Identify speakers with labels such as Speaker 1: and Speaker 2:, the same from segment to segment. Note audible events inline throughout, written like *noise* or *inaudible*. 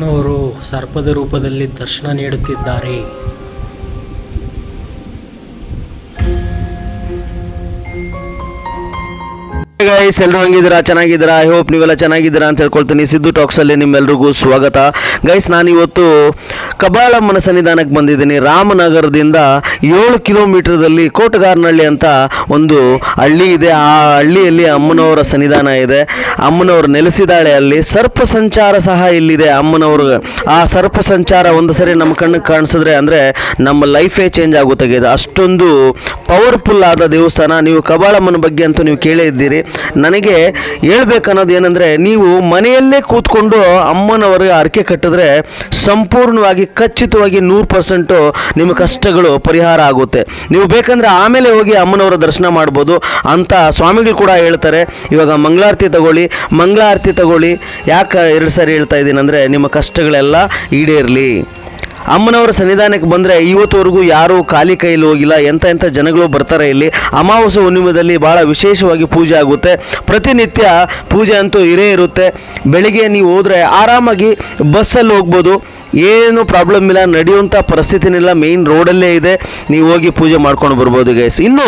Speaker 1: ಅಮ್ಮನವರು ಸರ್ಪದ ರೂಪದಲ್ಲಿ ದರ್ಶನ ನೀಡುತ್ತಿದ್ದಾರೆ.
Speaker 2: ಗೈಸ್ ಎಲ್ಲರೂ ಹಂಗಿದ್ದೀರಾ? ಚೆನ್ನಾಗಿದ್ದೀರಾ? ಐ ಹೋಪ್ ನೀವೆಲ್ಲ ಚೆನ್ನಾಗಿದ್ದೀರಾ ಅಂತ ಹೇಳ್ಕೊಳ್ತೀನಿ. ಸಿದ್ದು ಟಾಕ್ಸಲ್ಲಿ ನಿಮ್ಮೆಲ್ಲರಿಗೂ ಸ್ವಾಗತ. ಗೈಸ್ ನಾನು ಇವತ್ತು ಕಬಾಳಮ್ಮನ ಸನ್ನಿಧಾನಕ್ಕೆ ಬಂದಿದ್ದೀನಿ. ರಾಮನಗರದಿಂದ ಏಳು ಕಿಲೋಮೀಟರ್ದಲ್ಲಿ ಕೋಟಗಾರ್ನಹಳ್ಳಿ ಅಂತ ಒಂದು ಹಳ್ಳಿ ಇದೆ. ಆ ಹಳ್ಳಿಯಲ್ಲಿ ಅಮ್ಮನವರ ಸನ್ನಿಧಾನ ಇದೆ. ಅಮ್ಮನವರು ನೆಲೆಸಿದಾಳೆ ಅಲ್ಲಿ. ಸರ್ಪ ಸಂಚಾರ ಸಹ ಇಲ್ಲಿದೆ ಅಮ್ಮನವರು. ಆ ಸರ್ಪ ಸಂಚಾರ ಒಂದು ಸರಿ ನಮ್ಮ ಕಣ್ಣಿಗೆ ಕಾಣಿಸಿದ್ರೆ ಅಂದರೆ ನಮ್ಮ ಲೈಫೇ ಚೇಂಜ್ ಆಗುತ್ತೆ ಅಷ್ಟೊಂದು ಪವರ್ಫುಲ್ ಆದ ದೇವಸ್ಥಾನ. ನೀವು ಕಬಾಳಮ್ಮನ ಬಗ್ಗೆ ಅಂತೂ ನೀವು ಕೇಳೇ ಇದ್ದೀರಿ. ನನಗೆ ಹೇಳ್ಬೇಕನ್ನೋದು ಏನಂದರೆ, ನೀವು ಮನೆಯಲ್ಲೇ ಕೂತ್ಕೊಂಡು ಅಮ್ಮನವರಿಗೆ ಅರಕೆ ಕಟ್ಟಿದ್ರೆ ಸಂಪೂರ್ಣವಾಗಿ ಖಚಿತವಾಗಿ ನೂರು ಪರ್ಸೆಂಟು ನಿಮ್ಮ ಕಷ್ಟಗಳು ಪರಿಹಾರ ಆಗುತ್ತೆ. ನೀವು ಬೇಕಂದರೆ ಆಮೇಲೆ ಹೋಗಿ ಅಮ್ಮನವರ ದರ್ಶನ ಮಾಡ್ಬೋದು ಅಂತ ಸ್ವಾಮಿಗಳು ಕೂಡ ಹೇಳ್ತಾರೆ. ಇವಾಗ ಮಂಗಳಾರತಿ ತಗೊಳ್ಳಿ ಮಂಗಳಾರತಿ ತಗೊಳ್ಳಿ. ಯಾಕೆ ಎರಡು ಸಾರಿ ಹೇಳ್ತಾ ಇದ್ದೀನಿ ಅಂದರೆ ನಿಮ್ಮ ಕಷ್ಟಗಳೆಲ್ಲ ಈಡೇರಲಿ. ಅಮ್ಮನವರ ಸನ್ನಿಧಾನಕ್ಕೆ ಬಂದರೆ ಇವತ್ತುವರೆಗೂ ಯಾರೂ ಖಾಲಿ ಕೈಯಲ್ಲಿ ಹೋಗಿಲ್ಲ. ಎಂಥ ಎಂಥ ಜನಗಳು ಬರ್ತಾರೆ ಇಲ್ಲಿ. ಅಮಾವಾಸ್ಯ ಹುಣ್ಣಿಮೆದಲ್ಲಿ ಭಾಳ ವಿಶೇಷವಾಗಿ ಪೂಜೆ ಆಗುತ್ತೆ. ಪ್ರತಿನಿತ್ಯ ಪೂಜೆ ಅಂತೂ ಇರೇ ಇರುತ್ತೆ. ಬೆಳಿಗ್ಗೆ ನೀವು ಹೋದರೆ ಆರಾಮಾಗಿ ಬಸ್ಸಲ್ಲಿ ಹೋಗ್ಬೋದು. ಏನು ಪ್ರಾಬ್ಲಮ್ ಇಲ್ಲ ನಡೆಯುವಂಥ ಪರಿಸ್ಥಿತಿನಿಲ್ಲ ಮೇಯ್ನ್ ರೋಡಲ್ಲೇ ಇದೆ. ನೀವು ಹೋಗಿ ಪೂಜೆ ಮಾಡ್ಕೊಂಡು ಬರ್ಬೋದು ಗೈಸ್ ಇನ್ನು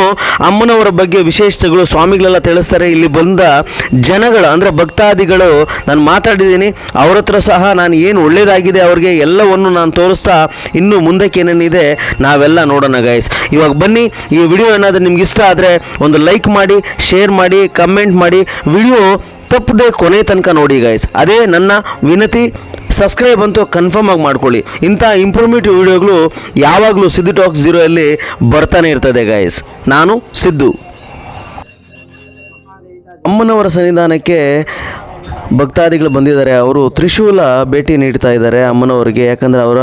Speaker 2: ಅಮ್ಮನವರ ಬಗ್ಗೆ ವಿಶೇಷತೆಗಳು ಸ್ವಾಮಿಗಳೆಲ್ಲ ತಿಳಿಸ್ತಾರೆ. ಇಲ್ಲಿ ಬಂದ ಜನಗಳು, ಅಂದರೆ ಭಕ್ತಾದಿಗಳು, ನಾನು ಮಾತಾಡಿದ್ದೀನಿ, ಅವ್ರ ಹತ್ರ ಸಹ ನಾನು ಏನು ಒಳ್ಳೇದಾಗಿದೆ ಅವ್ರಿಗೆ ಎಲ್ಲವನ್ನು ನಾನು ತೋರಿಸ್ತಾ ಇನ್ನು ಮುಂದಕ್ಕೆ ಏನೇನಿದೆ ನಾವೆಲ್ಲ ನೋಡೋಣ ಗೈಸ್ ಇವಾಗ ಬನ್ನಿ, ಈ ವಿಡಿಯೋ ಏನಾದರೂ ನಿಮ್ಗೆ ಇಷ್ಟ ಆದರೆ ಒಂದು ಲೈಕ್ ಮಾಡಿ ಶೇರ್ ಮಾಡಿ ಕಮೆಂಟ್ ಮಾಡಿ. ವಿಡಿಯೋ ತಪ್ಪದೆ ಕೊನೆ ತನಕ ನೋಡಿ ಗೈಸ್ ಅದೇ ನನ್ನ ವಿನತಿ ಸಬ್ಸ್ಕ್ರೈಬ್ ಅಂತೂ ಕನ್ಫರ್ಮ್ ಆಗಿ ಮಾಡ್ಕೊಳ್ಳಿ. ಇಂಥ ಇಂಪ್ರೂವ್ಮೆಂಟಿವ್ ವಿಡಿಯೋಗಳು ಯಾವಾಗಲೂ ಸಿದ್ದು ಟಾಕ್ಸ್ ಜೀರೋಯಲ್ಲಿ ಬರ್ತಾನೆ ಇರ್ತದೆ ಗೈಸ್ ನಾನು ಸಿದ್ದು. ಅಮ್ಮನವರ ಸನ್ನಿಧಾನಕ್ಕೆ ಭಕ್ತಾದಿಗಳು ಬಂದಿದ್ದಾರೆ. ಅವರು ತ್ರಿಶೂಲ ಭೇಟಿ ನೀಡ್ತಾ ಇದ್ದಾರೆ ಅಮ್ಮನವರಿಗೆ. ಯಾಕಂದರೆ ಅವರ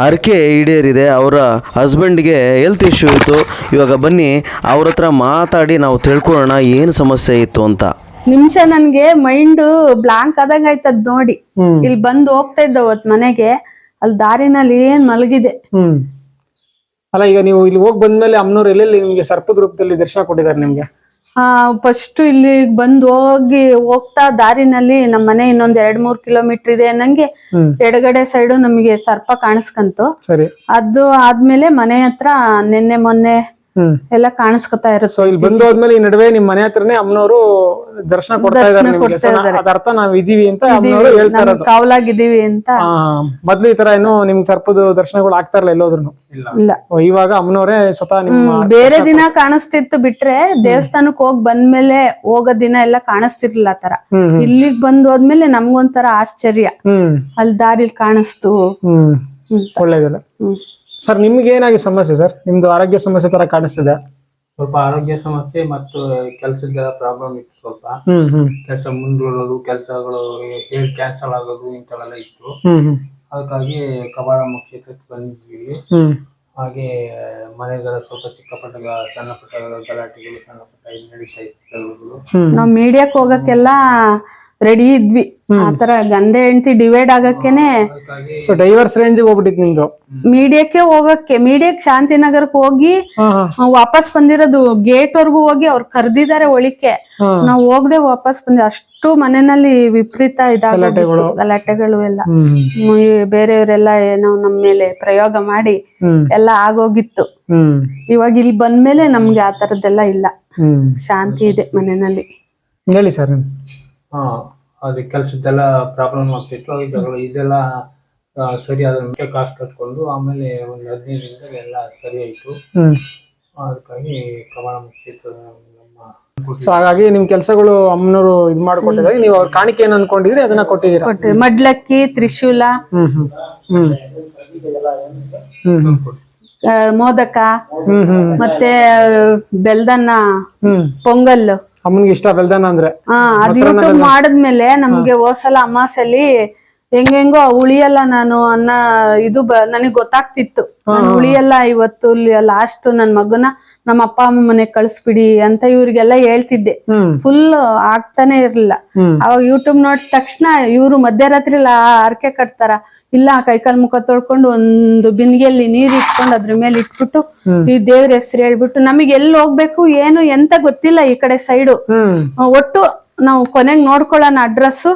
Speaker 2: ಹರಕೆ ಈಡೇರಿದೆ. ಅವರ ಹಸ್ಬೆಂಡ್ಗೆ ಹೆಲ್ತ್ ಇಶ್ಯೂ ಇತ್ತು. ಇವಾಗ ಬನ್ನಿ, ಅವ್ರ ಹತ್ರ ಮಾತಾಡಿ ನಾವು ತಿಳ್ಕೊಳ್ಳೋಣ ಏನು ಸಮಸ್ಯೆ ಇತ್ತು ಅಂತ.
Speaker 3: ನಿಮಿಷ ನನ್ಗೆ ಮೈಂಡ್ ಬ್ಲಾಂಕ್ ಆದಂಗ ಆಯ್ತದ್ ನೋಡಿ. ಇಲ್ಲಿ ಬಂದು ಹೋಗ್ತಾ ಇದ್ದ ಅವತ್ ಮನೆಗೆ ಅಲ್ಲಿ ದಾರಿನಲ್ಲಿ ಏನ್ ಮಲಗಿದೆ?
Speaker 4: ಅಲ್ಲ ಈಗ ನೀವು ಇಲ್ಲಿ ಹೋಗಿ ಬಂದ್ಮೇಲೆ ಅಮ್ಮನವ್ರು ಎಲ್ಲೆಲ್ಲಿ ನಿಮ್ಗೆ ಸರ್ಪದ ರೂಪದಲ್ಲಿ ದರ್ಶನ ಕೊಟ್ಟಿದ್ದಾರೆ ನಿಮ್ಗೆ?
Speaker 3: ಆ ಫಸ್ಟ್ ಇಲ್ಲಿ ಬಂದು ಹೋಗಿ ಹೋಗ್ತಾ ದಾರಿನಲ್ಲಿ ನಮ್ ಮನೆ ಇನ್ನೊಂದ್ ಎರಡ್ ಮೂರ್ ಕಿಲೋಮೀಟರ್ ಇದೆ ನಂಗೆ
Speaker 4: ಹ್ಮ್.
Speaker 3: ಎಡಗಡೆ ಸೈಡು ನಮಗೆ ಸರ್ಪ ಕಾಣಿಸ್ಕಂತು.
Speaker 4: ಸರಿ.
Speaker 3: ಅದು ಆದ್ಮೇಲೆ ಮನೆ ಹತ್ರ ನಿನ್ನೆ ಮೊನ್ನೆ ಎಲ್ಲ ಕಾಣಿಸ್ಕೊತಾ
Speaker 4: ಸೊ ಇಲ್ಲಿ ಬಂದು ಹೋದ್ಮೇಲೆ ಈ ನಡುವೆ ನಿಮ್ ಮನೆ ಹತ್ರನೇ ಅಮ್ಮನವರು ದರ್ಶನ ಕೊಡ್ತಾ ಇದಾರೆ
Speaker 3: ದರ್ಶನ
Speaker 4: ನಿಮ್ಗೆ
Speaker 3: ಕೊಡ್ತಾ
Speaker 4: ಸೊ ನಾ-
Speaker 3: ಇದಾರೆ.
Speaker 4: ಅದ್ ಅರ್ಥ ನಾವ್ ಇದೀವಿ ಅಂತ ಅಮ್ಮನವರು ಹೇಳ್ತಾ
Speaker 3: ನಮ್
Speaker 4: ಇರೋದು.
Speaker 3: ಕಾವಲಾಗಿದ್ದೀವಿ ಅಂತ.
Speaker 4: ಆ, ಮೊದ್ಲು ಈ ತರ ಏನು ನಿಮ್ ಸರ್ಪದ ದರ್ಶನಗಳು ಆಗ್ತಾ ಇರಲ್ಲ ಎಲ್ಲೋದ್ರು
Speaker 3: ಇಲ್ಲ.
Speaker 4: ಇವಾಗ ಅಮ್ಮನವರೇ ಸ್ವತಃ ನಿಮ್ಮ
Speaker 3: ಹ್ಮ್, ಬೇರೆ ದಿನ ಕಾಣಿಸ್ತಿತ್ತು ಬಿಟ್ರೆ ದೇವಸ್ಥಾನಕ್ ಹೋಗ್ ಬಂದ್ಮೇಲೆ ಹೋಗೋ ದಿನ ಎಲ್ಲ ಕಾಣಿಸ್ತಿರ್ಲಿಲ್ಲ ಆ ತರ
Speaker 4: ಹ್ಮ್ ಹ್ಮ್.
Speaker 3: ಇಲ್ಲಿಗ್ ಬಂದ್ ಹೋದ್ಮೇಲೆ ನಮ್ಗೊಂಥರ ಆಶ್ಚರ್ಯ.
Speaker 4: ಹ್ಮ್.
Speaker 3: ಅಲ್ಲಿ ದಾರಿಲ್ ಕಾಣಿಸ್ತು.
Speaker 4: ಹ್ಮ್.
Speaker 3: ಅಂತ.
Speaker 4: ಒಳ್ಳೇದಿಲ್ಲ.
Speaker 3: ಹ್ಮ್.
Speaker 4: ಸರ್ ನಿಮ್ಗೆ ಏನಾಗಿ ಸಮಸ್ಯೆ ಸರ್? ನಿಮ್ದು ಆರೋಗ್ಯ ಸಮಸ್ಯೆ ತರ ಕಾಣಿಸ್ತಿದೆ.
Speaker 5: ಸ್ವಲ್ಪ ಆರೋಗ್ಯ ಸಮಸ್ಯೆ ಮತ್ತು ಕೆಲಸದ ಪ್ರಾಬ್ಲಮ್ ಇತ್ತು ಸ್ವಲ್ಪ.
Speaker 4: ಹ್ಮ್ ಹ್ಮ್.
Speaker 5: ಕೆಲಸ ಮುಂದೂಡೋದು ಕೆಲಸಗಳು ಹೇಳಿ ಕ್ಯಾನ್ಸಲ್ ಆಗೋದು ಇಂಥವೆಲ್ಲ ಇತ್ತು.
Speaker 4: ಹ್ಮ್ ಹ್ಮ್.
Speaker 5: ಅದಕ್ಕಾಗಿ ಕಬಾಳ ಕ್ಷೇತ್ರಕ್ಕೆ ಬಂದಿದ್ವಿ. ಇಲ್ಲಿ.
Speaker 4: ಹ್ಮ್.
Speaker 5: ಹಾಗೆ ಮನೆಗಳ ಸ್ವಲ್ಪ ಚಿಕ್ಕ ಪುಟ್ಟ ಸಣ್ಣ ಪುಟ್ಟ ಗಲಾಟೆಗಳು ಸಣ್ಣ ಪುಟ್ಟ ನಡೀತಾ ಇತ್ತು
Speaker 3: ನಾವ್ ಮೀಡಿಯಾಕ್ ಹೋಗಕ್ಕೆಲ್ಲ ರೆಡಿ ಇದ್ವಿ. ಆತರ ಗಂಡ ಹೆಂಡತಿ ಡಿವೈಡ್ ಆಗಕ್ಕೆನೆ
Speaker 4: ಸೊ ಡೈವರ್ಸ್ ರೇಂಜ್ ಹೋಗ್ಬಿಟ್ಟಿತ್ತು ನಿಮ್ದು.
Speaker 3: ಮೀಡಿಯಾಕ್ಕೆ ಹೋಗಕ್ಕೆ ಮೀಡಿಯಾಕ್ ಶಾಂತಿನಗರಕ್ಕೆ ಹೋಗಿ ವಾಪಸ್ ಬಂದಿರೋದು ಗೇಟ್ ವರ್ಗೂ ಹೋಗಿ ಅವ್ರು ಕರ್ದಿದ್ದಾರೆ ಒಳಿಕೆ. ನಾವ್ ಹೋಗದೆ ವಾಪಸ್ ಬಂದ ಅಷ್ಟು ಮನೆಯಲ್ಲಿ ವಿಪರೀತ
Speaker 4: ಗಲಾಟೆಗಳು.
Speaker 3: ಗಲಾಟೆಗಳು ಎಲ್ಲ. ಬೇರೆಯವರೆಲ್ಲ ಏನೋ ನಮ್ಮ ಮೇಲೆ ಪ್ರಯೋಗ ಮಾಡಿ ಎಲ್ಲ ಆಗೋಗಿತ್ತು. ಇವಾಗ ಇಲ್ಲಿ ಬಂದ್ಮೇಲೆ ನಮ್ಗೆ ಆ ತರದ್ದೆಲ್ಲ ಇಲ್ಲ. ಶಾಂತಿ ಇದೆ ಮನೆಯಲ್ಲಿ.
Speaker 4: ಹೇಳಿ ಸರ್
Speaker 5: ಹಾ. ಅದು ಕೆಲಸದ್ದೆಲ್ಲ ಪ್ರಾಬ್ಲಮ್ ಆಗ್ತಿತ್ತು. ಅದಕ್ಕೆ ಇದೆಲ್ಲ ಸರಿ ಆದ ಮುಖ್ಯ ಕಾಸು ಕಟ್ಕೊಂಡು ಆಮೇಲೆ ಒಂದು ಹದಿನೈದು ದಿನದಲ್ಲಿ ಎಲ್ಲ ಸರಿ ಆಯ್ತು.
Speaker 4: ಹ್ಮ್.
Speaker 5: ಅದಕ್ಕಾಗಿ ಪ್ರಮಾಣ ನಮ್ಮ
Speaker 4: ಸೊ ಹಾಗಾಗಿ ನಿಮ್ ಕೆಲಸಗಳು ಅಮ್ಮನವರು ಇದ್ ಮಾಡ್ಕೊಟ್ಟಿದಾಗ ನೀವು ಅವ್ರ ಕಾಣಿಕೆ ಏನ್ ಅನ್ಕೊಂಡಿದ್ರಿ ಅದನ್ನ ಕೊಟ್ಟಿದ್ದೀರಾ?
Speaker 3: ಮಡ್ಲಕ್ಕಿ ತ್ರಿಶೂಲ
Speaker 4: ಹ್ಮ್ ಹ್ಮ್. ಹ್ಮ್. ಹ್ಮ್ ಹ್ಮ್.
Speaker 3: ಆ, ಮೋದಕ
Speaker 4: ಹ್ಮ್ ಹ್ಮ್.
Speaker 3: ಮತ್ತೆ ಬೆಲ್ದನ್ನ
Speaker 4: ಹ್ಮ್.
Speaker 3: ಪೊಂಗಲ್
Speaker 4: ಅಮ್ಮನಿಗೆ ಇಷ್ಟ ಬೆಲ್ದಾನ ಅಂದ್ರೆ.
Speaker 3: ಅದ್ ಯೂಟ್ಯೂಬ್ ಮಾಡದ್ಮೇಲೆ ನಮ್ಗೆ ಹೋಸಲ ಅಮಾಸಲ್ಲಿ ಹೆಂಗೆಂಗೋ ಉಳಿಯಲ್ಲ ನಾನು ಅನ್ನ ಇದು ನನಗ್ ಗೊತ್ತಾಗ್ತಿತ್ತು. ನಾನು ಉಳಿಯಲ್ಲ ಇವತ್ತು ಲಾಸ್ಟ್ ನನ್ ಮಗನ ನಮ್ಮ ಅಪ್ಪ ಅಮ್ಮ ಮನೆಗ್ ಕಳ್ಸ್ಬಿಡಿ ಅಂತ ಇವ್ರಿಗೆಲ್ಲ ಹೇಳ್ತಿದ್ದೆ. ಫುಲ್ ಆಗ್ತಾನೆ ಇರ್ಲಿಲ್ಲ. ಅವಾಗ ಯೂಟ್ಯೂಬ್ ನೋಡಿದ ತಕ್ಷಣ ಇವ್ರು ಮಧ್ಯರಾತ್ರಿ ಅರ್ಕೆ ಕಟ್ತಾರ. ಇಲ್ಲ ಕೈಕಾಲ್ ಮುಖ ತೊಳ್ಕೊಂಡು ಒಂದು ಬಿಂದಿಗೆಯಲ್ಲಿ ನೀರ್ ಇಟ್ಕೊಂಡು ಅದ್ರ ಮೇಲೆ ಇಟ್ಬಿಟ್ಟು ಈ ದೇವ್ರ ಹೆಸರು ಹೇಳ್ಬಿಟ್ಟು ನಮಗೆ ಎಲ್ಲಿ ಹೋಗ್ಬೇಕು ಏನು ಎಂತ ಗೊತ್ತಿಲ್ಲ ಈ ಕಡೆ ಸೈಡು ಒಟ್ಟು ನಾವು ಕೊನೆಗ್ ನೋಡ್ಕೊಳ್ಳೋಣ ಅಡ್ರೆಸ್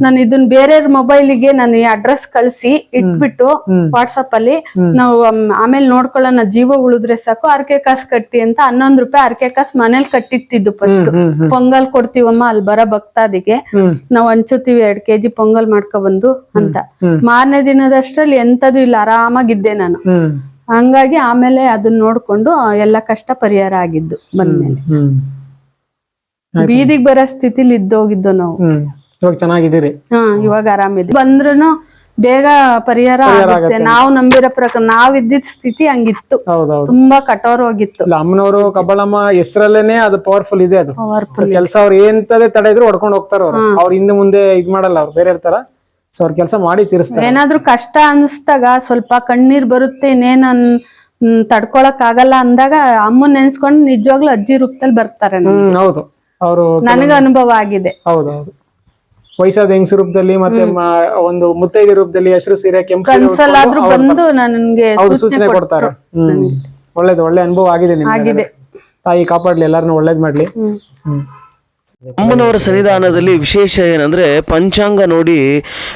Speaker 3: ನಾನು ಇದನ್ನ ಬೇರೆಯವ್ರ ಮೊಬೈಲಿಗೆ ನಾನು ಈ ಅಡ್ರೆಸ್ ಕಳ್ಸಿ ಇಟ್ಬಿಟ್ಟು ವಾಟ್ಸಪ್ ಅಲ್ಲಿ ನಾವು ಆಮ್- ಆಮೇಲೆ ನೋಡ್ಕೊಳ್ಳೋಣ ಜೀವ ಉಳಿದ್ರೆ ಸಾಕು ಅರ್ಕೆ ಕಾಸು ಕಟ್ಟಿ ಅಂತ ಹನ್ನೊಂದ್ ರೂಪಾಯಿ ಅರ್ಕೆ ಕಾಸು ಮನೇಲಿ ಕಟ್ಟಿಟ್ಟಿದ್ದು ಫಸ್ಟ್ ಪೊಂಗಲ್ ಕೊಡ್ತೀವಮ್ಮ ಅಲ್ಲಿ ಬರೋ ಭಕ್ತಾದಿಗೆ. ನಾವ್ ಹಂಚುತ್ತೀವಿ ಎರಡ್ ಕೆಜಿ ಪೊಂಗಲ್ ಮಾಡ್ಕೊ ಬಂದು ಅಂತ. ಮಾರನೇ ದಿನದಷ್ಟ್ರಲ್ಲಿ ಎಂತದು ಇಲ್ಲ ಆರಾಮಾಗಿದ್ದೆ ನಾನು. ಹಂಗಾಗಿ ಆಮೇಲೆ ಅದನ್ನ ನೋಡ್ಕೊಂಡು ಎಲ್ಲ ಕಷ್ಟ ಪರಿಹಾರ ಆಗಿದ್ದು ಬಂದ್ಮೇಲೆ. ಬೀದಿಗೆ ಬರೋ ಸ್ಥಿತಿಲಿ ಇದ್ದೋಗಿದ್ದು ನಾವು.
Speaker 4: ಇವಾಗ ಚೆನ್ನಾಗಿದ್ದೀರಿ.
Speaker 3: ಹಾ ಇವಾಗ ಆರಾಮಿದೆ ಬಂದ್ರು ಬೇಗ ಪರಿಹಾರ ಆಗುತ್ತೆ. ನಾವು ನಂಬಿರೋ ಪ್ರಕಾರ ನಾವ್ ಇದ್ದಿದ್ ಸ್ಥಿತಿ ಹಂಗಿತ್ತು. ತುಂಬಾ ಕಠೋರವಾಗಿತ್ತು
Speaker 4: ಹೋಗಿತ್ತು. ಅಮ್ಮನವರು ಕಬ್ಬಳಮ್ಮ ಹೆಸರಲ್ಲೇನೆ ಅದು ಪವರ್ಫುಲ್ ಇದೆ ಅದು. ಕೆಲಸ ಅವ್ರು ಎಂತದೇ ತಡೆ ಇದ್ರು ಹೊಡ್ಕೊಂಡು ಹೋಗ್ತಾರ ಅವ್ರು. ಅವ್ರ ಹಿಂದೆ ಮುಂದೆ ಇದ್ ಮಾಡಲ್ಲ ಅವ್ರು ಬೇರೆ ಇರ್ತಾರ. ಸೊ ಅವ್ರ ಕೆಲಸ ಮಾಡಿ ತೀರಿಸ್ತಾರೆ.
Speaker 3: ಏನಾದ್ರೂ ಕಷ್ಟ ಅನ್ಸ್ದಾಗ ಸ್ವಲ್ಪ ಕಣ್ಣೀರ್ ಬರುತ್ತೆ ಇನ್ನೇನ್ ತಡ್ಕೊಳಕ್ ಆಗಲ್ಲ ಅಂದಾಗ ಅಮ್ಮನ್ ನೆನ್ಸ್ಕೊಂಡು ನಿಜವಾಗ್ಲೂ ಅಜ್ಜಿ ರೂಪದಲ್ಲಿ ಬರ್ತಾರೆ
Speaker 4: ಹೌದು. ಅವರು
Speaker 3: ನನಗ ಅನುಭವ ಆಗಿದೆ.
Speaker 4: ಹೌದೌದು ಹೌದು. ವಯಸ್ಸಾದ ಹೆಂಗಸ ರೂಪದಲ್ಲಿ ಮತ್ತೆ ಒಂದು ಮುತ್ತೈದೆ ರೂಪದಲ್ಲಿ ಹಸಿರು ಸೀರೆ ಕೆಂಪು
Speaker 3: ಕನ್ಸಲ್ಲಾದ್ರೂ ಬಂದು ನನಗೆ
Speaker 4: ಅವ್ರು
Speaker 3: ಸೂಚನೆ
Speaker 4: ಕೊಡ್ತಾರೆ. ಹ್ಮ್. ಒಳ್ಳೇದು ಒಳ್ಳೆ ಅನುಭವ ಆಗಿದೆ ನಿಮ್ಗೆ.
Speaker 3: ಆಗಿದೆ.
Speaker 4: ತಾಯಿ ಕಾಪಾಡ್ಲಿ ಎಲ್ಲಾರನ್ನು ಒಳ್ಳೇದ್ ಮಾಡ್ಲಿ.
Speaker 3: ಹ್ಮ್.
Speaker 2: ಅಮ್ಮನವರ ಸನ್ನಿಧಾನದಲ್ಲಿ ವಿಶೇಷ ಏನಂದ್ರೆ ಪಂಚಾಂಗ ನೋಡಿ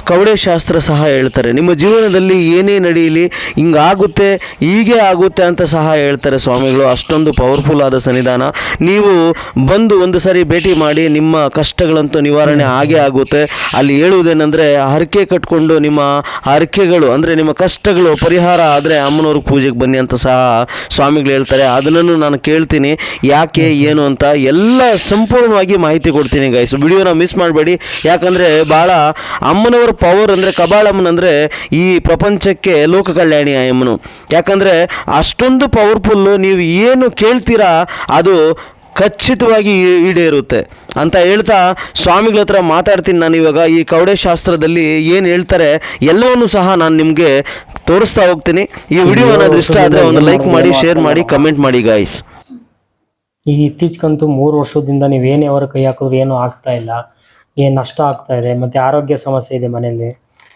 Speaker 2: ಕವಡೆ ಶಾಸ್ತ್ರ ಸಹ ಹೇಳ್ತಾರೆ. ನಿಮ್ಮ ಜೀವನದಲ್ಲಿ ಏನೇ ನಡೆಯಲಿ ಹಿಂಗಾಗುತ್ತೆ, ಹೀಗೆ ಆಗುತ್ತೆ ಅಂತ ಸಹ ಹೇಳ್ತಾರೆ ಸ್ವಾಮಿಗಳು. ಅಷ್ಟೊಂದು ಪವರ್ಫುಲ್ ಆದ ಸನ್ನಿಧಾನ. ನೀವು ಬಂದು ಒಂದು ಸಾರಿ ಭೇಟಿ ಮಾಡಿ ನಿಮ್ಮ ಕಷ್ಟಗಳಂತೂ ನಿವಾರಣೆ ಆಗೇ ಆಗುತ್ತೆ. ಅಲ್ಲಿ ಹೇಳುವುದೇನೆಂದರೆ ಹರಕೆ ಕಟ್ಕೊಂಡು ನಿಮ್ಮ ಹರಕೆಗಳು, ಅಂದರೆ ನಿಮ್ಮ ಕಷ್ಟಗಳು ಪರಿಹಾರ ಆದರೆ ಅಮ್ಮನವ್ರ ಪೂಜೆಗೆ ಬನ್ನಿ ಅಂತ ಸಹ ಸ್ವಾಮಿಗಳು ಹೇಳ್ತಾರೆ. ಅದನ್ನು ನಾನು ಕೇಳ್ತೀನಿ. ಯಾಕೆ, ಏನು ಅಂತ ಎಲ್ಲ ಸಂಪೂರ್ಣವಾಗಿ ಕೊಡ್ತೀನಿ ಗೈಸ್ ವಿಡಿಯೋನ ಮಿಸ್ ಮಾಡಬೇಡಿ. ಯಾಕಂದರೆ ಭಾಳ ಅಮ್ಮನವರ ಪವರ್ ಅಂದರೆ ಕಬಾಳಮ್ಮನ ಅಂದರೆ ಈ ಪ್ರಪಂಚಕ್ಕೆ ಲೋಕ ಕಲ್ಯಾಣಿ ಅಮ್ಮನು. ಯಾಕಂದರೆ ಅಷ್ಟೊಂದು ಪವರ್ಫುಲ್ಲು ನೀವು ಏನು ಕೇಳ್ತೀರಾ ಅದು ಖಚಿತವಾಗಿ ಈಡೇರುತ್ತೆ. ಅಂತ ಹೇಳ್ತಾ ಸ್ವಾಮಿಗಳ ಹತ್ರ ಮಾತಾಡ್ತೀನಿ ನಾನು ಇವಾಗ. ಈ ಕವಡೆ ಶಾಸ್ತ್ರದಲ್ಲಿ ಏನು ಹೇಳ್ತಾರೆ ಎಲ್ಲವನ್ನೂ ಸಹ ನಾನು ನಿಮಗೆ ತೋರಿಸ್ತಾ ಹೋಗ್ತೀನಿ. ಈ ವಿಡಿಯೋ ಅನ್ನೋದು ಇಷ್ಟ ಆದರೆ ಒಂದು ಲೈಕ್ ಮಾಡಿ ಶೇರ್ ಮಾಡಿ ಕಮೆಂಟ್ ಮಾಡಿ ಗಾಯ್ಸ್
Speaker 1: ಈಗ ಇತ್ತೀಚೆಗಂತೂ ಮೂರು ವರ್ಷದಿಂದ ನೀವೇನೇ ಅವರ ಕೈ ಹಾಕಿದ್ರು ಏನೂ ಆಗ್ತಾ ಇಲ್ಲ. ಏನು ನಷ್ಟ ಆಗ್ತಾ ಇದೆ, ಮತ್ತು ಆರೋಗ್ಯ ಸಮಸ್ಯೆ ಇದೆ ಮನೆಯಲ್ಲಿ.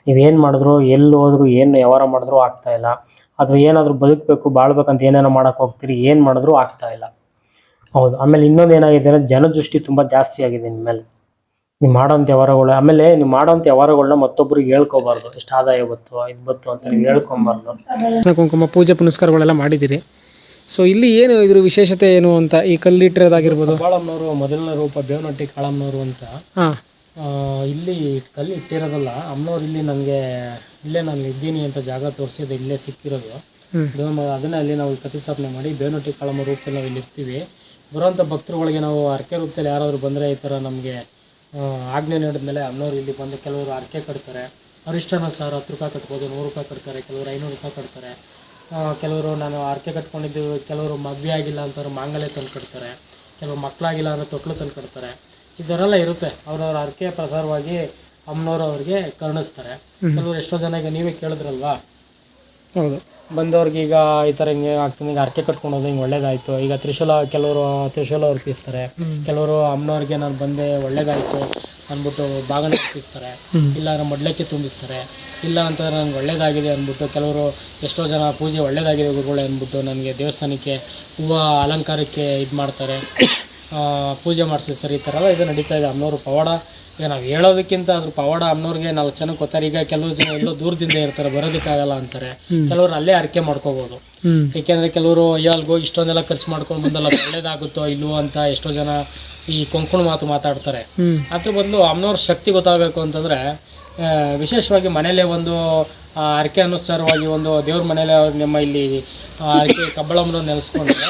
Speaker 1: ನೀವೇನು ಮಾಡಿದ್ರು, ಎಲ್ಲಿ ಹೋದ್ರು, ಏನು ವ್ಯವಹಾರ ಮಾಡಿದ್ರು ಆಗ್ತಾ ಇಲ್ಲ. ಅಥವಾ ಏನಾದರೂ ಬದುಕಬೇಕು, ಬಾಳ್ಬೇಕಂತ ಏನೇನೋ ಮಾಡೋಕೆ ಹೋಗ್ತೀರಿ, ಏನು ಮಾಡಿದ್ರು ಆಗ್ತಾ ಇಲ್ಲ. ಹೌದು. ಆಮೇಲೆ ಇನ್ನೊಂದು ಏನಾಗಿದೆ ಅಂದರೆ ಜನದೃಷ್ಟಿ ತುಂಬ ಜಾಸ್ತಿ ಆಗಿದೆ ನಿಮ್ಮ ಮೇಲೆ. ನೀವು ಮಾಡೋಂಥ ವ್ಯವಹಾರಗಳು, ಆಮೇಲೆ ನೀವು ಮಾಡೋಂಥ ವ್ಯವಹಾರಗಳನ್ನ ಮತ್ತೊಬ್ಬರಿಗೆ ಹೇಳ್ಕೊಬಾರ್ದು. ಎಷ್ಟು ಆದಾಯ ಬತ್ತು ಇದು ಬತ್ತು ಅಂತ ನೀವು ಹೇಳ್ಕೊಬಾರ್ದು.
Speaker 4: ಕುಂಕುಮ ಪೂಜೆ ಪುನಸ್ಕಾರಗಳೆಲ್ಲ ಮಾಡಿದ್ದೀರಿ. ಸೊ ಇಲ್ಲಿ ಏನು ಇದ್ರ ವಿಶೇಷತೆ ಏನು ಅಂತ ಈ ಕಲ್ಲಿಟ್ಟಿರೋದಾಗಿರ್ಬೋದು?
Speaker 1: ಕಾಳಮ್ಮನವರು ಮೊದಲನೇ ರೂಪ ಬೇವನಟ್ಟಿ ಕಾಳಮ್ಮನವರು ಅಂತ.
Speaker 4: ಹಾ.
Speaker 1: ಇಲ್ಲಿ ಕಲ್ಲಿ ಇಟ್ಟಿರೋದಲ್ಲ ಅಮ್ಮನವ್ರು ಇಲ್ಲಿ ನನಗೆ ಇಲ್ಲೇ ನಾನು ಇದ್ದೀನಿ ಅಂತ ಜಾಗ ತೋರಿಸಿದ್ದು ಇಲ್ಲೇ ಸಿಕ್ಕಿರೋದು. ಅದನ್ನೇ ಅಲ್ಲಿ ನಾವು ಪ್ರತಿಷ್ಠಾಪನೆ ಮಾಡಿ ಬೇವನಟ್ಟಿ ಕಾಳಮ್ಮ ರೂಪದಲ್ಲಿ ನಾವು ಇಲ್ಲಿ ಇರ್ತೀವಿ. ಬರುವಂಥ ಭಕ್ತರುಗಳಿಗೆ ನಾವು ಹರಕೆ ರೂಪದಲ್ಲಿ ಯಾರಾದರೂ ಬಂದರೆ ಈ ಥರ ನಮಗೆ ಆಜ್ಞೆ ನೀಡಿದ್ಮೇಲೆ ಅಮ್ಮನವ್ರು ಇಲ್ಲಿ ಬಂದು ಕೆಲವರು ಅರ್ಕೆ ಕಟ್ತಾರೆ. ಅರಿಷ್ಟನ ಸಾವಿರ ಹತ್ತು ರೂಪಾಯಿ ಕಟ್ಬೋದು ನೂರು ರೂಪಾಯಿ ಕಟ್ತಾರೆ ಕೆಲವರು ಐನೂರು ರೂಪಾಯಿ ಕಟ್ತಾರೆ. ಕೆಲವರು ನಾನು ಹರಕೆ ಕಟ್ಕೊಂಡಿದ್ದು ಕೆಲವರು ಮದುವೆ ಆಗಿಲ್ಲ ಅಂತವ್ರು ಮಾಂಗಲ್ಯ ತಂದು ಕಟ್ತಾರೆ ಕೆಲವರು ಮಕ್ಕಳಾಗಿಲ್ಲ ಅಂದರೆ ತೊಟ್ಲು ತಂದು ಕಟ್ತಾರೆ. ಇದರೆಲ್ಲ ಇರುತ್ತೆ ಅವ್ರವ್ರ ಹರಕೆ ಪ್ರಸಾರವಾಗಿ ಅಮ್ಮನವ್ರು ಅವ್ರಿಗೆ ಕರುಣಿಸ್ತಾರೆ. ಕೆಲವರು ಎಷ್ಟೋ ಜನ ಈಗ ನೀವೇ ಕೇಳಿದ್ರಲ್ವಾ?
Speaker 4: ಹೌದು.
Speaker 1: ಬಂದವ್ರಿಗೆ ಈಗ ಈ ಥರ ಹಿಂಗೆ ಆಗ್ತದೆ ಈಗ ಅರ್ಕೆ ಕಟ್ಕೊಂಡು ಹೋದ್ರೆ ಹಿಂಗೆ ಒಳ್ಳೇದಾಯ್ತು. ಈಗ ತ್ರಿಶೂಲ ಕೆಲವರು ತ್ರಿಶೂಲ ಅರ್ಪಿಸ್ತಾರೆ. ಕೆಲವರು ಅಮ್ಮನವ್ರಿಗೆ ನಾನು ಬಂದೆ ಒಳ್ಳೇದಾಯ್ತು. ಅಂದ್ಬಿಟ್ಟು ಬಾಗಣ ತುಂಬಿಸ್ತಾರೆ ಇಲ್ಲ ನಮ್ಮ ಮಡ್ಲಕ್ಕಿ ತುಂಬಿಸ್ತಾರೆ. ಇಲ್ಲ ಅಂತಂದ್ರೆ ನನಗೆ ಒಳ್ಳೇದಾಗಿದೆ ಅಂದ್ಬಿಟ್ಟು ಕೆಲವರು ಎಷ್ಟೋ ಜನ ಪೂಜೆ ಒಳ್ಳೇದಾಗಿದೆ ಗುರುಗಳು ಅಂದ್ಬಿಟ್ಟು ನನಗೆ ದೇವಸ್ಥಾನಕ್ಕೆ ಹೂವು ಅಲಂಕಾರಕ್ಕೆ ಇದು ಮಾಡ್ತಾರೆ ಪೂಜೆ ಮಾಡಿಸಿರ್ತಾರೆ ಈ ಥರ ಎಲ್ಲ ಇದು ನಡೀತಾ ಇದೆ. ಅಮ್ಮನವರು ಪವಾಡ ಈಗ ನಾವು ಹೇಳೋದಕ್ಕಿಂತ ಅದ್ರ ಪವಾಡ ಅಮ್ಮನವ್ರಿಗೆ ನಾಲ್ಕು ಚೆನ್ನಾಗಿ ಗೊತ್ತಾರೆ ಈಗ ಕೆಲವು ಜನ ಎಲ್ಲೋ ದೂರದಿಂದ ಇರ್ತಾರೆ ಬರೋದಕ್ಕಾಗಲ್ಲ ಅಂತಾರೆ. ಕೆಲವರು ಅಲ್ಲೇ ಅರ್ಕೆ ಮಾಡ್ಕೋಬೋದು. ಏಕೆಂದರೆ ಕೆಲವರು ಅಯ್ಯೋ ಅಲ್ಗೋ ಇಷ್ಟೊಂದೆಲ್ಲ ಖರ್ಚು ಮಾಡ್ಕೊಂಡು ಬಂದಲ್ಲ ಒಳ್ಳೇದಾಗುತ್ತೋ ಇಲ್ಲವೋ ಅಂತ ಎಷ್ಟೋ ಜನ ಈ ಕೊಂಕುಣ ಮಾತು ಮಾತಾಡ್ತಾರೆ. ಅದ್ರ ಬದಲು ಅಮ್ಮನವ್ರ ಶಕ್ತಿ ಗೊತ್ತಾಗಬೇಕು ಅಂತಂದರೆ ವಿಶೇಷವಾಗಿ ಮನೇಲೆ ಒಂದು ಅರಕೆ ಅನುಸಾರವಾಗಿ ಒಂದು ದೇವ್ರ ಮನೇಲೆ ಅವ್ರು ನಿಮ್ಮ ಇಲ್ಲಿ ಅರ್ಕೆ ಕಬ್ಬಳಮ್ಮನ ನೆಲೆಸ್ಕೊಂಡ್ರೆ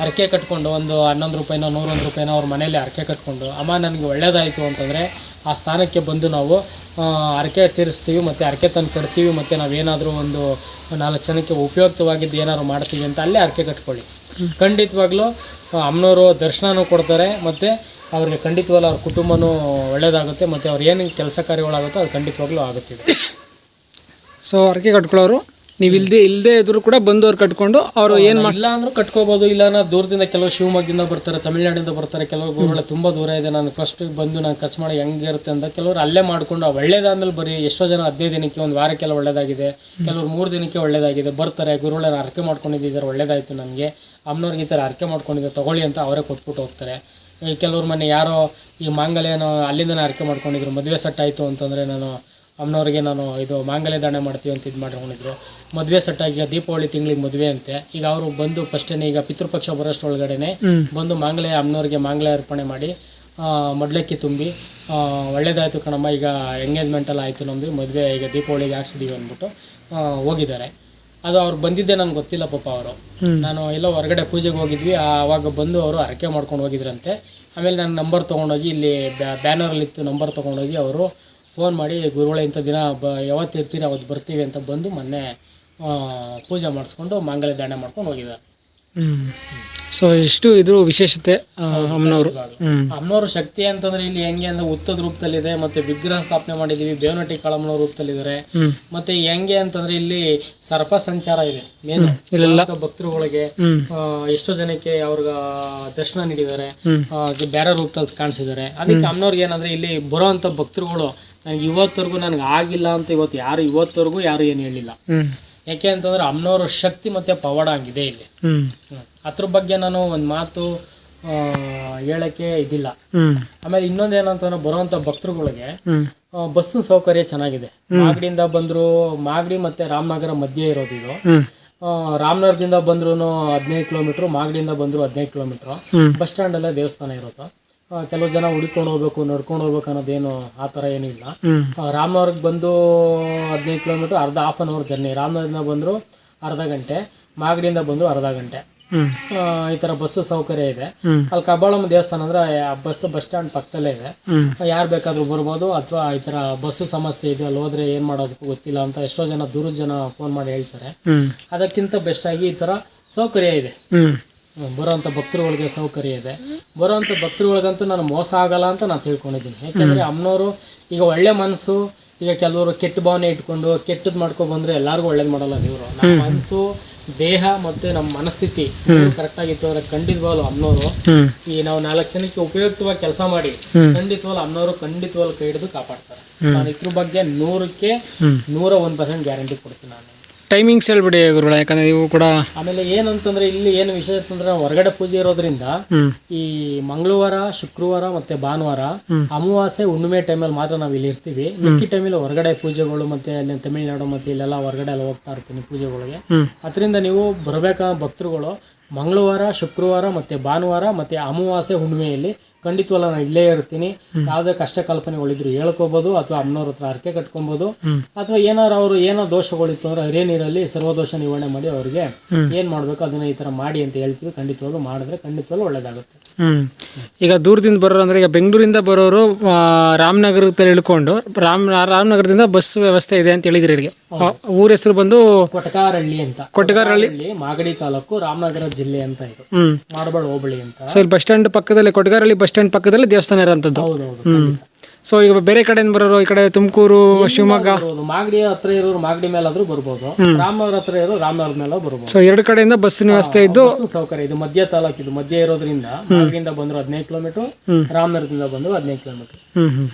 Speaker 1: ಅರಕೆ ಕಟ್ಕೊಂಡು ಒಂದು ಹನ್ನೊಂದು ರೂಪಾಯಿನೋ ನೂರೊಂದು ರೂಪಾಯಿನೋ ಅವ್ರ ಮನೇಲಿ ಅರಕೆ ಕಟ್ಕೊಂಡು ಅಮ್ಮ ನನಗೆ ಒಳ್ಳೇದಾಯಿತು ಅಂತಂದರೆ ಆ ಸ್ಥಾನಕ್ಕೆ ಬಂದು ನಾವು ಆ, ಅರಕೆ ತೀರಿಸ್ತೀವಿ ಮತ್ತು ಅರಕೆ ತಂದು ಕಟ್ತೀವಿ ಮತ್ತು ನಾವೇನಾದರೂ ಒಂದು ನಾಲ್ಕು ಜನಕ್ಕೆ ಉಪಯುಕ್ತವಾಗಿದ್ದು ಏನಾದ್ರು ಮಾಡ್ತೀವಿ ಅಂತ ಅಲ್ಲೇ ಅರಕೆ ಕಟ್ಕೊಳ್ಳಿ. ಖಂಡಿತವಾಗ್ಲೂ ಅಮ್ಮನವರು ದರ್ಶನನೂ ಕೊಡ್ತಾರೆ ಮತ್ತು ಅವ್ರಿಗೆ ಖಂಡಿತವಾಗ್ಲೂ ಅವ್ರ ಕುಟುಂಬನೂ ಒಳ್ಳೇದಾಗುತ್ತೆ ಮತ್ತು ಅವ್ರು ಏನು ಕೆಲಸ ಕಾರ್ಯಗಳಾಗುತ್ತೋ ಅದು ಖಂಡಿತವಾಗ್ಲೂ ಆಗುತ್ತಿದೆ. *coughs*
Speaker 4: ಸೊ ಅರಕೆ ಕಟ್ಕೊಳ್ಳೋರು ನೀವು ಇಲ್ಲದೇ ಇಲ್ಲದೆ ಇದ್ರು ಕೂಡ ಬಂದವ್ರು ಕಟ್ಕೊಂಡು ಅವರು ಏನು
Speaker 1: ಇಲ್ಲ ಅಂದ್ರೂ ಕಟ್ಕೋಬೋದು ಇಲ್ಲ ನಾ ದೂರದಿಂದ ಕೆಲವು ಶಿವಮೊಗ್ಗದಿಂದ ಬರ್ತಾರೆ ತಮಿಳ್ನಾಡಿಂದ ಬರ್ತಾರೆ ಕೆಲವು ಗುರುಗಳು ತುಂಬ ದೂರ ಇದೆ. ನಾನು ಫಸ್ಟ್ ಬಂದು ನಾನು ಖರ್ಚು ಮಾಡಿ ಹೆಂಗಿರುತ್ತೆ ಅಂತ ಕೆಲವರು ಅಲ್ಲೇ ಮಾಡಿಕೊಂಡು ಒಳ್ಳೇದಾದ್ಮೇಲೆ ಬರೀ ಎಷ್ಟೋ ಜನ ಹದಿನೈದು ದಿನಕ್ಕೆ ಒಂದು ವಾರಕ್ಕೆಲ್ಲ ಒಳ್ಳೇದಾಗಿದೆ ಕೆಲವರು ಮೂರು ದಿನಕ್ಕೆ ಒಳ್ಳೇದಾಗಿದೆ ಬರ್ತಾರೆ ಗುರುಗಳನ್ನ ಅರ್ಕೆ ಮಾಡ್ಕೊಂಡಿದ್ದಾರೆ ಒಳ್ಳೇದಾಯ್ತು ನನಗೆ ಅಮ್ಮನವ್ರಿಗೆ ಈ ಥರ ಅರ್ಕೆ ಮಾಡ್ಕೊಂಡಿದ್ದೆ ತಗೊಳ್ಳಿ ಅಂತ ಅವರೇ ಕೊಟ್ಬಿಟ್ಟು ಹೋಗ್ತಾರೆ. ಕೆಲವ್ರ ಮನೆ ಯಾರೋ ಈ ಮಾಂಗಲ್ಯನೋ ಅಲ್ಲಿಂದನೇ ಆರಕೆ ಮಾಡ್ಕೊಂಡಿದ್ರು ಮದುವೆ ಸೆಟ್ ಆಯಿತು ಅಂತಂದರೆ ನಾನು ಅಮ್ಮನವ್ರಿಗೆ ನಾನು ಇದು ಮಾಂಗಲ್ಯ ದಾನ ಮಾಡ್ತೀವಿ ಅಂತ ಇದು ಮಾಡ್ಕೊಂಡಿದ್ರು. ಮದುವೆ ಸೆಟ್ ಆಗಿ ದೀಪಾವಳಿ ತಿಂಗಳಿಗೆ ಮದುವೆ ಅಂತೆ. ಈಗ ಅವರು ಬಂದು ಫಸ್ಟೇನೆ ಈಗ ಪಿತೃಪಕ್ಷ ಬರೋಷ್ಟೊಳಗಡೆನೆ ಬಂದು ಮಾಂಗಲ್ಯ ಅಮ್ಮನವ್ರಿಗೆ ಮಾಂಗಲ್ಯ ಅರ್ಪಣೆ ಮಾಡಿ ಮಡ್ಲಕ್ಕಿ ತುಂಬಿ ಒಳ್ಳೇದಾಯಿತು ಕಣಮ್ಮ ಈಗ ಎಂಗೇಜ್ಮೆಂಟ್ ಎಲ್ಲ ಆಯಿತು ನಮ್ಮದು ಮದುವೆ ಈಗ ದೀಪಾವಳಿಗೆ ಹಾಕ್ಸಿದೀವಿ ಅಂದ್ಬಿಟ್ಟು ಹೋಗಿದ್ದಾರೆ. ಅದು ಅವ್ರು ಬಂದಿದ್ದೆ ನನಗೆ ಗೊತ್ತಿಲ್ಲ ಪಾಪ ಅವರು. ನಾನು ಎಲ್ಲ ಹೊರಗಡೆ ಪೂಜೆಗೆ ಹೋಗಿದ್ವಿ ಆವಾಗ ಬಂದು ಅವರು ಹರಕೆ ಮಾಡ್ಕೊಂಡು ಹೋಗಿದ್ರಂತೆ. ಆಮೇಲೆ ನನ್ನ ನಂಬರ್ ತೊಗೊಂಡೋಗಿ ಇಲ್ಲಿ ಬ್ಯಾನರಲ್ಲಿತ್ತು ನಂಬರ್ ತೊಗೊಂಡೋಗಿ ಅವರು ಫೋನ್ ಮಾಡಿ ಗುರುಗಳೇ ಇಂಥ ದಿನ ಬ ಯಾವತ್ತು ಇರ್ತೀರಿ ಅವತ್ತು ಬರ್ತೀವಿ ಅಂತ ಬಂದು ಮೊನ್ನೆ ಪೂಜೆ ಮಾಡಿಸ್ಕೊಂಡು ಮಾಂಗಲ್ಯ ದಾನ ಮಾಡ್ಕೊಂಡು ಹೋಗಿದ್ದಾರೆ.
Speaker 4: ಸೊ ಇಷ್ಟು ಇದ್ರ ವಿಶೇಷತೆ ಅಮ್ಮನವರು.
Speaker 1: ಅಮ್ಮನವರು ಶಕ್ತಿ ಅಂತಂದ್ರೆ ಇಲ್ಲಿ ಹೆಂಗೆ ಅಂದ್ರೆ ಉತ್ತದ ರೂಪದಲ್ಲಿದೆ ಮತ್ತೆ ವಿಗ್ರಹ ಸ್ಥಾಪನೆ ಮಾಡಿದೀವಿ ಬೇವನಟ್ಟಿ ಕಾಳಮ್ಮನವ್ರ ರೂಪದಲ್ಲಿದ್ದಾರೆ. ಮತ್ತೆ ಹೆಂಗೆ ಅಂತಂದ್ರೆ ಇಲ್ಲಿ ಸರ್ಪ ಸಂಚಾರ ಇದೆ ಮೇನ್ ಭಕ್ತರುಗಳಿಗೆ ಎಷ್ಟೋ ಜನಕ್ಕೆ ಅವ್ರಗ ದರ್ಶನ ನೀಡಿದ್ದಾರೆ. ಬೇರೆ ರೂಪದಲ್ಲಿ ಕಾಣಿಸಿದ್ದಾರೆ. ಅದಕ್ಕೆ ಅಮ್ಮನವ್ರಿಗೆ ಏನಂದ್ರೆ ಇಲ್ಲಿ ಬರುವಂತ ಭಕ್ತರುಗಳು ನನಗೆ ಇವತ್ತವರೆಗೂ ನನಗೆ ಆಗಿಲ್ಲ ಅಂತ ಇವತ್ತು ಯಾರು ಇವತ್ತವರೆಗೂ ಯಾರು ಏನು ಹೇಳಿಲ್ಲ. ಯಾಕೆ ಅಂತಂದ್ರೆ ಅಮ್ಮನವ್ರ ಶಕ್ತಿ ಮತ್ತೆ ಪವಾಡ ಆಗಿದೆ ಇಲ್ಲಿ. ಅದ್ರ ಬಗ್ಗೆ ನಾನು ಒಂದು ಮಾತು ಆ, ಹೇಳಕ್ಕೆ ಇದಿಲ್ಲ. ಆಮೇಲೆ ಇನ್ನೊಂದೇನಂತಂದ್ರೆ ಬರುವಂತ ಭಕ್ತರುಗಳಿಗೆ ಬಸ್ ಸೌಕರ್ಯ ಚೆನ್ನಾಗಿದೆ. ಮಾಗಡಿಯಿಂದ ಬಂದ್ರು ಮಾಗಡಿ ಮತ್ತೆ ರಾಮನಗರ ಮಧ್ಯೆ ಇರೋದು ಇದು. ರಾಮನಗರದಿಂದ ಬಂದ್ರು ಹದಿನೈದು ಕಿಲೋಮೀಟರ್ ಮಾಗಡಿಯಿಂದ ಬಂದ್ರು ಹದಿನೈದು ಕಿಲೋಮೀಟರ್. ಬಸ್ ಸ್ಟ್ಯಾಂಡ್ ಅಲ್ಲೇ ದೇವಸ್ಥಾನ ಆ, ಕೆಲವು ಜನ ಹುಡ್ಕೊಂಡು ಹೋಗ್ಬೇಕು ನಡ್ಕೊಂಡು ಹೋಗ್ಬೇಕು ಅನ್ನೋದೇನು ಆ ಥರ ಏನೂ ಇಲ್ಲ. ರಾಮನಗರಕ್ಕೆ ಬಂದು ಹದಿನೈದು ಕಿಲೋಮೀಟ್ರ್ ಅರ್ಧ ಹಾಫ್ ಅನ್ ಅವರ್ ಜರ್ನಿ ರಾಮನಗರದಿಂದ ಬಂದರು ಅರ್ಧ ಗಂಟೆ ಮಾಗಡಿಯಿಂದ ಬಂದರು ಅರ್ಧ ಗಂಟೆ. ಆ, ಈ ತರ ಬಸ್ಸು ಸೌಕರ್ಯ ಇದೆ. ಅಲ್ಲಿ ಕಬ್ಬಾಳಮ್ಮ ದೇವಸ್ಥಾನ ಅಂದ್ರೆ ಬಸ್ ಬಸ್ ಸ್ಟ್ಯಾಂಡ್ ಪಕ್ಕದಲ್ಲೇ ಇದೆ. ಯಾರು ಬೇಕಾದ್ರೂ ಬರ್ಬೋದು ಅಥವಾ ಈ ತರ ಬಸ್ಸು ಸಮಸ್ಯೆ ಇದೆ ಅಲ್ಲಿ ಹೋದ್ರೆ ಏನ್ ಮಾಡೋದಕ್ಕೂ ಗೊತ್ತಿಲ್ಲ ಅಂತ ಎಷ್ಟೋ ಜನ ದೂರದ ಜನ ಫೋನ್ ಮಾಡಿ ಹೇಳ್ತಾರೆ. ಅದಕ್ಕಿಂತ ಬೆಸ್ಟ್ ಆಗಿ ಈ ತರ ಸೌಕರ್ಯ ಇದೆ. ಬರೋಂಥ ಭಕ್ತರುಗಳಿಗೆ ಸೌಕರ್ಯ ಇದೆ. ಬರೋಂಥ ಭಕ್ತರುಗಳಿಗಂತೂ ನಾನು ಮೋಸ ಆಗಲ್ಲ ಅಂತ ನಾನು ತಿಳ್ಕೊಂಡಿದ್ದೀನಿ. ಯಾಕೆಂದರೆ ಅಮ್ಮನವರು ಈಗ ಒಳ್ಳೆ ಮನಸ್ಸು ಈಗ ಕೆಲವರು ಕೆಟ್ಟ ಭಾವನೆ ಇಟ್ಕೊಂಡು ಕೆಟ್ಟದ್ದು ಮಾಡ್ಕೊಂಡು ಬಂದರೆ ಎಲ್ಲರಿಗೂ ಒಳ್ಳೇದು ಮಾಡಲ್ಲ ದೇವರು. ನಮ್ಮ ಮನಸ್ಸು ದೇಹ ಮತ್ತು ನಮ್ಮ ಮನಸ್ಥಿತಿ ಕರೆಕ್ಟಾಗಿತ್ತು ಅಂದರೆ ಖಂಡಿತವಾಗ್ಲು ಅಮ್ಮನವರು ಈ ನಾವು ನಾಲ್ಕು ಜನಕ್ಕೆ ಉಪಯುಕ್ತವಾಗಿ ಕೆಲಸ ಮಾಡಿ ಖಂಡಿತವಾಗ್ಲು ಅಮ್ಮನವರು ಖಂಡಿತವಾಗ್ಲು ಕೈ ಹಿಡಿದು ಕಾಪಾಡ್ತಾರೆ. ನಾನು ಇದ್ರ ಬಗ್ಗೆ ನೂರಕ್ಕೆ ನೂರ ಒಂದು ಪರ್ಸೆಂಟ್ ಗ್ಯಾರಂಟಿ ಕೊಡ್ತೀನಿ ನಾನು
Speaker 4: ಟೈಮಿಂಗ್ಸ್ ಹೇಳ್ಬಿಡಿ ಗುರುಗಳ ಯಾಕಂದ್ರೆ ನೀವು ಕೂಡ
Speaker 1: ಆಮೇಲೆ ಏನಂತಂದ್ರೆ ಇಲ್ಲಿ ಏನು ವಿಶೇಷ ಅಂತಂದ್ರೆ ಹೊರಗಡೆ ಪೂಜೆ ಇರೋದ್ರಿಂದ ಈ ಮಂಗಳವಾರ ಶುಕ್ರವಾರ ಮತ್ತೆ ಭಾನುವಾರ ಅಮಾವಾಸ್ಯೆ ಹುಣ್ಣಿಮೆ ಟೈಮಲ್ಲಿ ಮಾತ್ರ ನಾವು ಇಲ್ಲಿ ಇರ್ತೀವಿ ಮಿಕ್ಕಿ ಟೈಮಲ್ಲಿ ಹೊರಗಡೆ ಪೂಜೆಗಳು ಮತ್ತೆ ಅಲ್ಲಿ ತಮಿಳ್ನಾಡು ಮತ್ತೆ ಇಲ್ಲೆಲ್ಲ ಹೊರಗಡೆ ಎಲ್ಲ ಹೋಗ್ತಾ ಇರ್ತೀನಿ ಪೂಜೆಗಳಿಗೆ. ಅದರಿಂದ ನೀವು ಬರಬೇಕಾದ ಭಕ್ತರುಗಳು ಮಂಗಳವಾರ ಶುಕ್ರವಾರ ಮತ್ತೆ ಭಾನುವಾರ ಮತ್ತೆ ಅಮಾವಾಸ್ಯೆ ಹುಣ್ಣಿಮೆಯಲ್ಲಿ ಖಂಡಿತವಲ್ಲ ನಾನು ಇಲ್ಲೇ ಇರ್ತೀನಿ. ಯಾವುದೇ ಕಷ್ಟ ಕಲ್ಪನೆಗಳಿದ್ರು ಹೇಳ್ಕೋಬಹುದು ಅಥವಾ ಅಮ್ಮನವ್ರ ಹತ್ರ ಅರ್ಕೆ ಕಟ್ಕೊಬೋದು ಅಥವಾ ಏನಾರು ಅವರು ಏನೋ ದೋಷಗಳಿತ್ತು ಅಂದ್ರೆ ನೀರಲ್ಲಿ ಸರ್ವದೋಷ ನಿವಾರಣೆ ಮಾಡಿ ಅವ್ರಿಗೆ ಏನ್ ಮಾಡ್ಬೇಕು ಅದನ್ನ ಈ ತರ ಮಾಡಿ ಅಂತ ಹೇಳ್ತೀವಿ. ಖಂಡಿತವಾಗ್ಲೂ ಮಾಡಿದ್ರೆ ಖಂಡಿತವಾಗ್ಲೂ ಒಳ್ಳೇದಾಗುತ್ತೆ.
Speaker 4: ಈಗ ದೂರದಿಂದ ಬರೋರು ಅಂದ್ರೆ ಈಗ ಬೆಂಗಳೂರಿಂದ ಬರೋರು ರಾಮನಗರ ಇಳ್ಕೊಂಡು ರಾಮ್ ರಾಮನಗರದಿಂದ ಬಸ್ ವ್ಯವಸ್ಥೆ ಇದೆ ಅಂತ ಹೇಳಿದ್ರಿ ಊರ ಹೆಸರು ಬಂದು
Speaker 1: ಕೊಟಕಾರಹಳ್ಳಿ ಅಂತ.
Speaker 4: ಕೊಟ್ಟಗಾರಹಳ್ಳಿ
Speaker 1: ಮಾಗಡಿ ತಾಲೂಕು ರಾಮನಗರ ಜಿಲ್ಲೆ ಅಂತ ಇದು. ಮಾಡಬಾಳ್ ಹೋಬಳಿ ಅಂತ.
Speaker 4: ಸೊ ಇಲ್ಲಿ ಬಸ್ ಸ್ಟ್ಯಾಂಡ್ ಪಕ್ಕದಲ್ಲಿ ಕೊಟ್ಟಗಾರಹಳ್ಳಿ ಬಸ್ ಸ್ಟ್ಯಾಂಡ್ ಪಕ್ಕದಲ್ಲಿ ದೇವಸ್ಥಾನ ಇರೋಂಥದ್ದು.
Speaker 1: ಹೌದೌದು
Speaker 4: ಹ್ಮ್. ಸೊ ಈಗ ಬೇರೆ ಕಡೆಯಿಂದ ಬರೋರು ಈ ಕಡೆ ತುಮಕೂರು ಶಿವಮೊಗ್ಗ?
Speaker 1: ಮಾಗಡಿ ಹತ್ರ ಇರೋರು ಮಾಗಡಿ ಮೇಲಾದ್ರೂ ಬರ್ಬೋದು. ರಾಮನಗರ ಹತ್ರ ಇರೋರು ರಾಮನಗರ ಮೇಲೆ ಬರ್ಬೋದು.
Speaker 4: ಸೊ ಎರಡು ಕಡೆಯಿಂದ ಬಸ್ಸಿನ ವ್ಯವಸ್ಥೆ ಇದ್ದು
Speaker 1: ಸೌಕರ್ಯ. ಇದು ಮಧ್ಯ ತಾಲೂಕು ಇದು ಮಧ್ಯ ಇರೋದ್ರಿಂದ ಮಾಗಡಿಯಿಂದ ಬಂದ್ರು ಹದಿನೈದು ಕಿಲೋಮೀಟರ್ ರಾಮನಗರದಿಂದ ಬಂದ್ರು ಹದಿನೈದು ಕಿಲೋಮೀಟರ್.
Speaker 4: ಹ್ಮ್ ಹ್ಮ್.